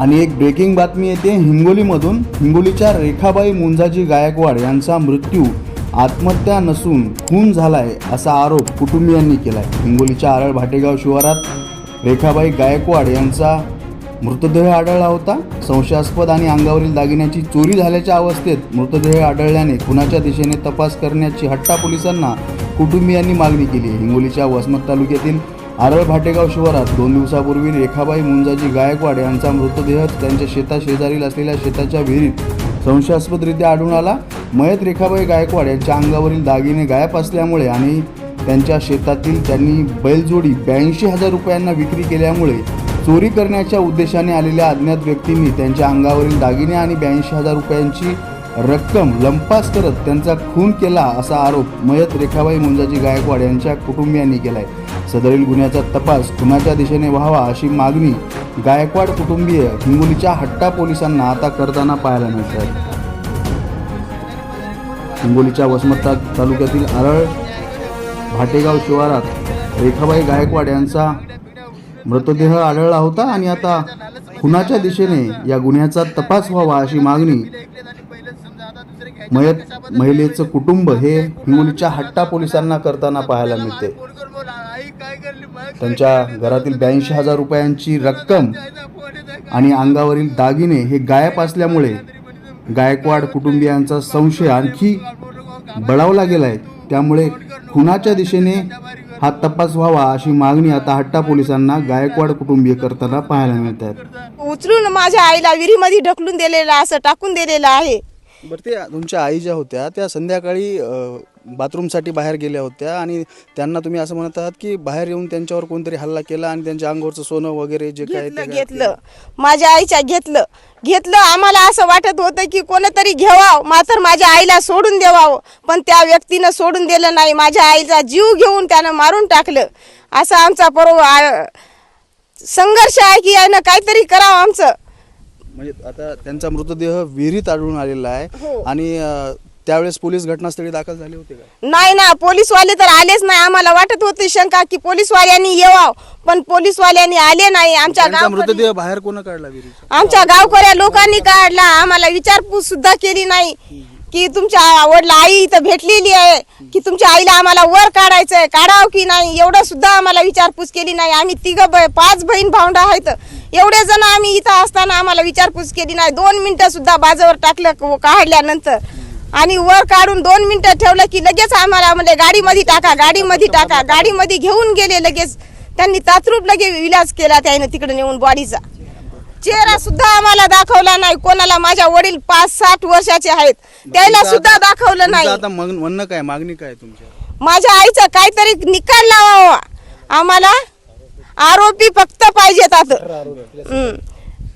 आणि एक ब्रेकिंग बातमी येते हिंगोलीमधून. हिंगोलीच्या रेखाबाई मुंजाजी गायकवाड यांचा मृत्यू आत्महत्या नसून खून झालाय असा आरोप कुटुंबियांनी केलाय. हिंगोलीच्या आरळ भाटेगाव शिवारात रेखाबाई गायकवाड यांचा मृतदेह आढळला होता. संशयास्पद आणि अंगावरील दागिन्याची चोरी झाल्याच्या अवस्थेत मृतदेह आढळल्याने खुनाच्या दिशेने तपास करण्याची हट्टा पोलिसांना कुटुंबियांनी मागणी केली हिंगोलीच्या वसमत तालुक्यातील आरळ भाटेगाव शिवारात दोन दिवसापूर्वी रेखाबाई मुंजाजी गायकवाड यांचा मृतदेह त्यांच्या शेता शेजारील असलेल्या शेताच्या विहिरीत संशयास्पदरित्या आढळून आला. मयत रेखाबाई गायकवाड यांच्या अंगावरील दागिने गायब असल्यामुळे आणि त्यांच्या शेतातील त्यांनी बैलजोडी ब्याऐंशी हजार रुपयांना विक्री केल्यामुळे चोरी करण्याच्या उद्देशाने आलेल्या अज्ञात व्यक्तींनी त्यांच्या अंगावरील दागिने आणि ब्याऐंशी हजार रुपयांची रक्कम लंपास करत त्यांचा खून केला असा आरोप मयत रेखाबाई मुंजाजी गायकवाड यांच्या कुटुंबियांनी केला आहे सदरील गुन्ह्याचा तपास खुनाच्या दिशेने व्हावा अशी मागणी गायकवाड कुटुंबीय हिंगोलीच्या हट्टा पोलिसांना आता करताना पाहायला मिळतात हिंगोलीच्या वसमतता तालुक्यातील आरळ भाटेगाव शिवारात रेखाबाई गायकवाड यांचा मृतदेह आढळला होता आणि आता खुनाच्या दिशेने या गुन्ह्याचा तपास व्हावा अशी मागणी मयत महिलेचं कुटुंब हे हिंगोलीच्या हट्टा पोलिसांना करताना पाहायला मिळते त्यांच्या घरातील ब्याऐंशी हजार रुपयांची रक्कम आणि अंगावरील दागिने हे गायब असल्यामुळे गायकवाड कुटुंबियांचा संशय आणखी बळावला गेलाय. त्यामुळे खुनाच्या दिशेने हा तपास व्हावा अशी मागणी आता हट्टा पोलिसांना गायकवाड कुटुंबीय करताना पाहायला मिळत आहेत उचलून माझ्या आईला विहिरीमध्ये ढकलून दिलेलं असं टाकून दिलेलं आहे. बरं ते तुमच्या आई ज्या होत्या त्या संध्याकाळी बाथरूमसाठी बाहेर गेल्या होत्या आणि त्यांना तुम्ही असं म्हणत आहात की बाहेर येऊन त्यांच्यावर कोणतरी हल्ला केला आणि त्यांच्या अंगावरचं सोनं वगैरे जे काय घेतलं घेतलं? माझ्या आईच्या घेतलं. घेतलं आम्हाला असं वाटत होतं की कोणतरी घ्यावावं मात्र माझ्या आईला सोडून द्यावावं पण त्या व्यक्तीनं सोडून दिलं नाही. माझ्या आईचा जीव घेऊन त्यानं मारून टाकलं. असं आमचा पर्व संघर्ष आहे की यानं काहीतरी करावं आमचं. म्हणजे आता त्यांचा मृतदेह विहिरीत आढळून आलेला आहे. हो. आणि त्यावेळेस पोलीस घटनास्थळी दाखल झाले होते का? नाही ना पोलीसवाले तर आलेच नाही. आम्हाला वाटत होती शंका की पोलीसवाल्यांनी येवाव पण पोलीसवाल्यांनी आले नाही. आमच्या त्यांचा गाव मृतदेह बाहेर कोण काढला विहिरीचा? आमच्या गावकऱ्या लोकांनी काढला. आम्हाला विचारपूस सुद्धा केली नाही की तुमच्या आवडला आई इथं भेटलेली आहे की तुमच्या आईला आम्हाला वर काढायचंय काढावं की नाही? एवढं सुद्धा आम्हाला विचारपूस केली नाही. आम्ही तिघ पाच बहीण भावंड आहेत. एवढे जण आम्ही इथं असताना आम्हाला विचारपूस केली नाही. दोन मिनिटं सुद्धा बाजावर टाकलं क- काढल्यानंतर. आणि वर काढून दोन मिनिटं ठेवलं की लगेच आम्हाला म्हणजे गाडीमध्ये टाका गाडीमध्ये टाका. गाडीमध्ये घेऊन गेले लगेच. त्यांनी तात्रूप लगे विलास केला त्याने तिकडे नेऊन बॉडीचा चेहरा सुद्धा आम्हाला दाखवला नाही. कोणाला माझ्या वडील पाच साठ वर्षाचे आहेत. त्याला सुद्धा दाखवलं नाही. आता मग- म्हणणं काय? मागणी काय तुमच्या माझ्या आईचा काहीतरी निकाल लावावा. आम्हाला आरोपी फक्त पाहिजेत आता.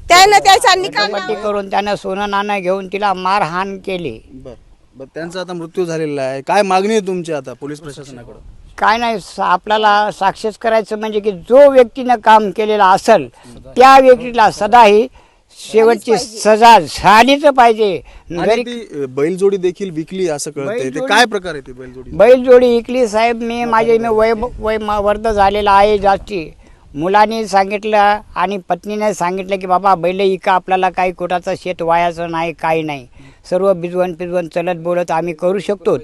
त्यानं त्याचा निकाल करून त्यानं सोनं नाणं घेऊन तिला मारहाण केली. बर त्यांचा आता मृत्यू झालेला आहे. काय मागणी आहे तुमची आता पोलीस प्रशासनाकडे? काय नाही स- आपल्याला साक्षीच करायचं म्हणजे की जो व्यक्तीनं काम केलेलं असेल त्या व्यक्तीला सदाही शेवटची सजा झालीच पाहिजे. आणि जरी ती अ, बैलजोडी देखील विकली असं कळतंय. ते बैलजोडी- काय प्रकार आहे ती बैलजोडी? बैलजोडी इकली साहेब मी माझे मी वय वय म- वर्ध झालेला आहे जास्ती. मुलांनी सांगितलं आणि पत्नीने सांगितलं की बाबा बैल इका आपल्याला काही कोटाचं शेत वायाचं नाही काही नाही. सर्व बिजवण पिजवण चलत बोलत आम्ही करू शकतो.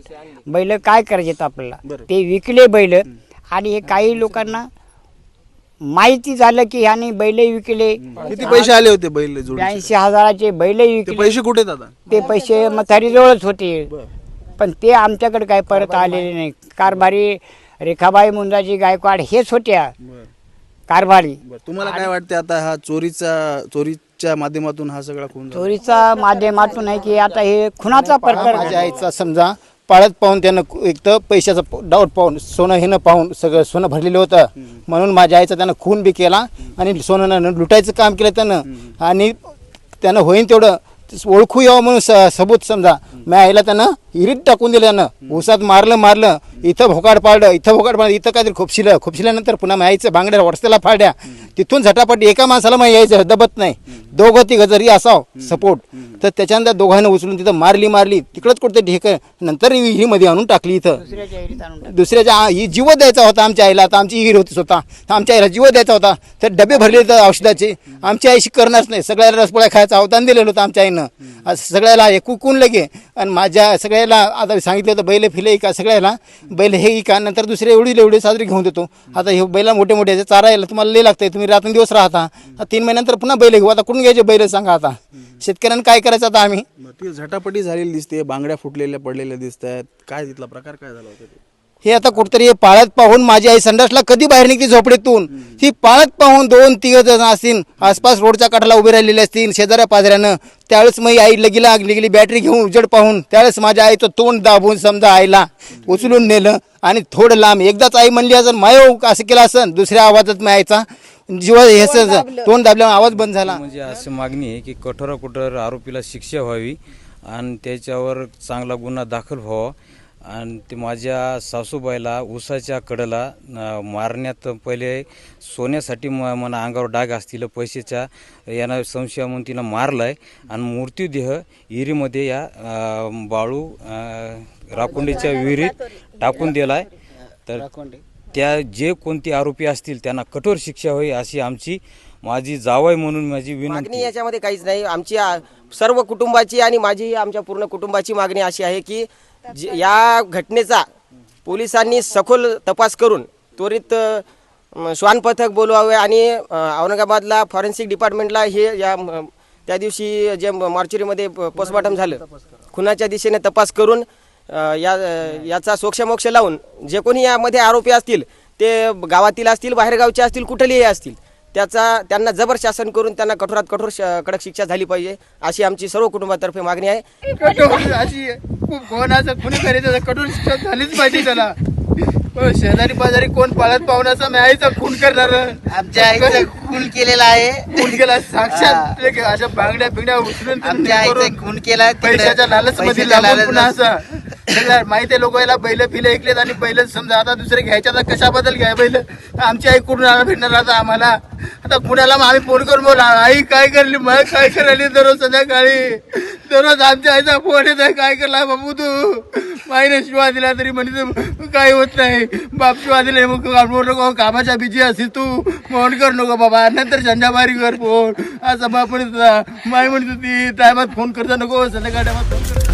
बैल काय करायचेत आपल्याला. ते विकले बैल आणि हे काही लोकांना माहिती झालं की ह्यानी बैल विकले. किती पैसे आले होते बैल ब्याऐंशी हजाराचे बैल विकले. पैसे कुठे ते पैसे मथारीजवळच होते. पण ते आमच्याकडे काही परत आलेले नाही कारभारी रेखाबाई मुंजाजी गायकवाड हेच होत्या. कारभारी. बर तुम्हाला काय वाटते आता हा चोरीचा चोरीच्या माध्यमातून हा सगळा खून झाला? चोरीचा माध्यमातून आहे की आता हे खुनाचा प्रकार माझ्या आईचा समजा पाळत पाहून त्यानं एक तर पैशाचा डाऊट पाहून सोनं हिनं पाहून सगळं सोनं भरलेलं होतं. म्हणून माझ्या आईचा त्यानं खून बी केला आणि सोनं लुटायचं काम केलं त्यानं. आणि त्यानं होईन तेवढं. ओळखू यावं म्हणून स- सबूत समजा. माझ्या आईला त्यानं इरीत टाकून दिलं त्यानं ऊसात मारलं मारलं. इथं भोकाड पाडलं इथं भोकाड पाडलं. इथं काहीतरी खोपशिलं. खोपशिल्यानंतर पुन्हा यायचं बांगड्या वरस्त्याला फाडल्या तिथून झटापट एका माणसाला मग यायचं दबत नाही. दोघं तिघं जरी असाव सपोर्ट. तर त्याच्यानंतर दोघांना उचलून तिथं मारली मारली. तिकडंच कुठे ढेक नंतर विहिरीमध्ये आणून टाकली इथं. दुसऱ्याच्या ही जीव द्यायचा होता आमच्या आईला. आता आमची विहीर होती स्वतः. तर आमच्या आईला जीव द्यायचा होता. तर डबे भरले होते औषधाचे. आमच्या आईशी करणारच नाही. सगळ्याला रसपोळ्या खायचं अवदान दिलेलं होतं आमच्या आईनं. सगळ्याला हे कुकून लगे. आणि माझ्या सगळ्याला आता सांगितलं होतं बैल फिले का सगळ्याला बैल हे का नंतर दुसरे एवढी एवढे साजरी घेऊन देतो. आता हे बैला मोठे मोठे चारा यायला तुम्हाला लय लागतंय तुम्ही रात्रंदिवस राहता. आता तीन महिन्यानंतर पुन्हा बैल घेऊ आता कुठून घ्यायचे बैल सांगा आता. शेतकऱ्यांना काय करायचं आता आम्ही? झटापटी झालेली दिसते बांगड्या फुटलेल्या पडलेल्या दिसत आहेत काय तिथला प्रकार काय झाला होता हे आता कुठतरी हे पाळत पाहून माझी आई संडासला कधी बाहेर निघते झोपडीतून? ही पाळत पाहून दोन तिघ जण असतील आसपास रोडच्या काठाला उभे राहिलेले असतील शेजाऱ्या पाजऱ्यानं त्यावेळेस मग आई लगीला लगेली बॅटरी घेऊन उजड पाहून त्यावेळेस माझ्या आईचं तोंड दाबून समजा आईला उचलून नेलं आणि थोडं लांब एकदाच आई म्हणली असं मायो असं केलं असं दुसऱ्या आवाजात मी आईचा जीव हे तोंड दाबल्यावर आवाज बंद झाला. म्हणजे अशी मागणी आहे की कठोर कठोर आरोपीला शिक्षा व्हावी आणि त्याच्यावर चांगला गुन्हा दाखल व्हावा. आणि ते माझ्या सासूबाईला उसाच्या कडेला मारण्यात पहिले सोन्यासाठी म मला अंगावर डाग असतील पैशाच्या यानं संशय म्हणून तिनं मारलाय. आणि मृत्यूदेह विहिरीमध्ये या बाळू अं, राकुंडीच्या विहिरीत टाकून दिलाय. तर त्या जे कोणते आरोपी असतील त्यांना कठोर शिक्षा होईल अशी आमची माझी जावई म्हणून माझी विनंती. आहे. याच्यामध्ये काहीच नाही. आमची सर्व कुटुंबाची आणि माझी आमच्या पूर्ण कुटुंबाची मागणी अशी आहे की जे- या घटनेचा पोलिसांनी सखोल तपास करून त्वरित श्वान पथक बोलवावे आणि औरंगाबादला फॉरेन्सिक डिपार्टमेंटला हे या त्या दिवशी जे मॉर्चरीमध्ये पोस्टमॉर्टम झालं खुनाच्या दिशेने तपास करून या याचा सोक्षमोक्ष लावून जे कोणी यामध्ये आरोपी असतील ते गावातील असतील बाहेरगावचे असतील कुठलेही असतील त्याचा त्यांना जबर शासन करून त्यांना कठोरात कठोर श- कडक शिक्षा झाली पाहिजे अशी आमची सर्व कुटुंबातर्फे मागणी आहे. खूप कोणाचं कुणी करायचं कठोर शिक्षा झालीच पाहिजे त्याला शेजारी पाजारी कोण पाळत पाहुण्याचा मी आईचा खून करणार आमच्या आईचं खून केलेला आहे खून केला साक्षात अशा बांगड्या बिंगड्या उचलून आमच्या आईचं खून केला. पैशाच्या लालच मध्ये पुन्हा लालच. असं माहिती आहे लोक याला बैल फिले ऐकलेत आणि बैल समजा आता दुसरे घ्यायच्या आता कशाबद्दल घ्या बैल? आमची आई कुठून भेटणार आता आम्हाला? आता पुण्याला मग आम्ही फोन करून बोला आई काय करली? मग काय करायली दररोज संध्याकाळी? दररोज आमच्या आईचा फोन येत आहे काय करला बाबू तू? माईने शिवा दिला तरी म्हणजे काय होत नाही? बाप शिवा दिले मग बोल नको कामाच्या बिजी असेल तू. फोन कर नको बाबा नंतर संध्याकाळी कर फोन. असं बाप म्हणत होता माई म्हणत होती टायमात फोन करता नको संध्याकाळ टायमात फोन कर